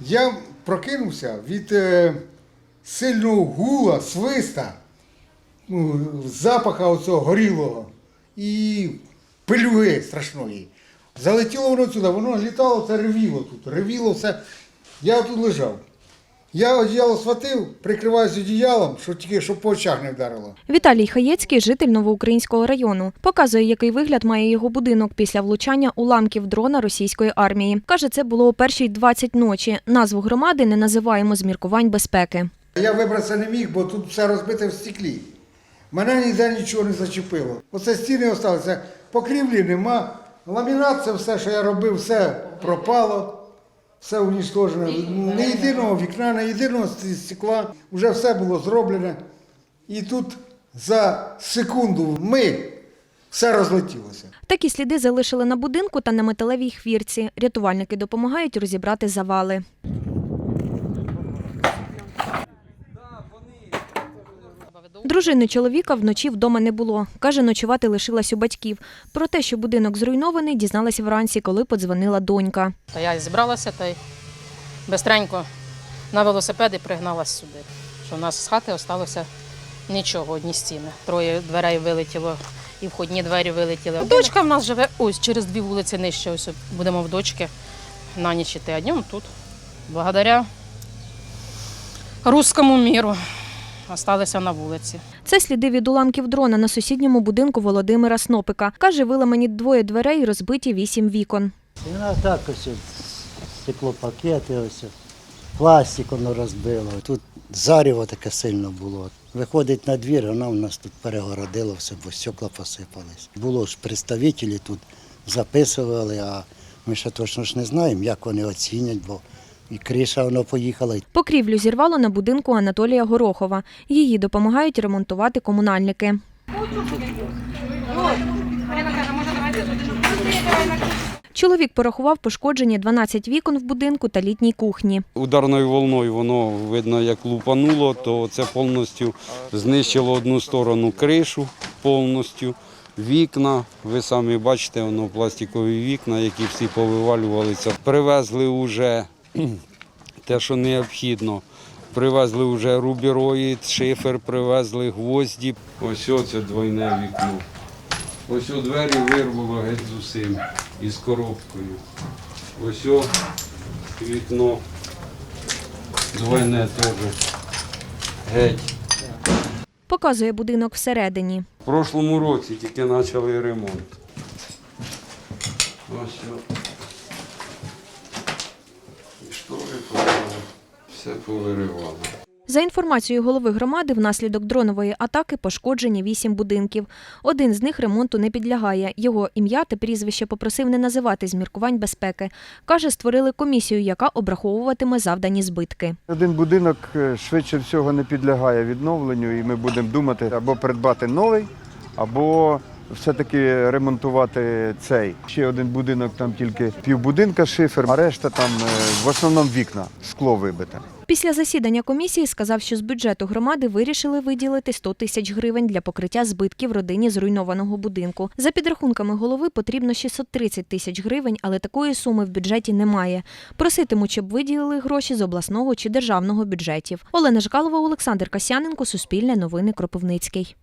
Я прокинувся від е, сильного гула, свиста, ну, запаха оцього горілого і пилюги страшної. Залетіло воно сюди, воно літало, це ревіло тут, ревіло все. Я тут лежав. Я одіяло схватив, прикриваюся одіялом, що тільки щоб по очах не вдарило. Віталій Хаєцький, житель Новоукраїнського району, показує, який вигляд має його будинок після влучання уламків дрона російської армії. Каже, це було о першій 20 ночі. Назву громади не називаємо з міркувань безпеки. Я вибратися не міг, бо тут все розбите в стеклі. Мене ніде нічого не зачепило. Оце стіни залишилися, покрівлі нема. Ламінат, це все, що я робив, все пропало, все унічтожено. Не єдиного вікна, не єдиного стекла. Вже все було зроблене. І тут за секунду ми все розлетілося. Такі сліди залишили на будинку та на металевій хвірці. Рятувальники допомагають розібрати завали. Дружини чоловіка вночі вдома не було. Каже, ночувати лишилась у батьків. Про те, що будинок зруйнований, дізналась вранці, коли подзвонила донька. Та я зібралася та й бистренько на велосипеді пригналась сюди. Що у нас з хати залишилося нічого, одні стіни. Троє дверей вилетіло, і входні двері вилетіли. Дочка в нас живе ось через дві вулиці нижче. Ось будемо в дочки на ніч іти, а днем тут. Благодаря руському міру залишилися на вулиці. Це сліди від уламків дрона на сусідньому будинку Володимира Снопика. Каже, виламані двоє дверей розбиті вісім вікон. І вона так ось стеклопакети, ось пластик воно розбило. Тут заріво таке сильно було. Виходить на двір, вона у нас тут перегородила все, бо стекла посипались. Було ж представителі тут записували, а ми ще точно ж не знаємо, як вони оцінять, бо і криша воно поїхала, Покрівлю зірвало на будинку Анатолія Горохова. Її допомагають ремонтувати комунальники. Чоловік порахував пошкоджені 12 вікон в будинку та літній кухні. Ударною волною воно видно, як лупануло, то це повністю знищило одну сторону кришу повністю. Вікна, ви самі бачите, воно пластикові вікна, які всі повивалювалися. Привезли вже те, що необхідно. Привезли вже рубіроїд, шифер, привезли гвозді. Ось оце двойне вікно. Ось у двері вирвало геть з усім із коробкою. Ось о вікно. Двойне теж. Геть. Показує будинок всередині. В прошлому році тільки почали ремонт. Ось о. Все повиривало. За інформацією голови громади, внаслідок дронової атаки пошкоджені вісім будинків. Один з них ремонту не підлягає. Його ім'я та прізвище попросив не називати з міркувань безпеки. Каже, створили комісію, яка обраховуватиме завдані збитки. Один будинок е, швидше всього не підлягає відновленню, і ми будемо думати або придбати новий, або все-таки ремонтувати цей. Ще один будинок, там тільки півбудинка шифер, а решта там е, в основному вікна, скло вибите. Після засідання комісії сказав, що з бюджету громади вирішили виділити 100 тисяч гривень для покриття збитків родині зруйнованого будинку. За підрахунками голови потрібно 630 тисяч гривень, але такої суми в бюджеті немає. Проситимуть, щоб виділили гроші з обласного чи державного бюджетів. Олена Жкалова, Олександр Касяненко, Суспільне новини Кропивницький.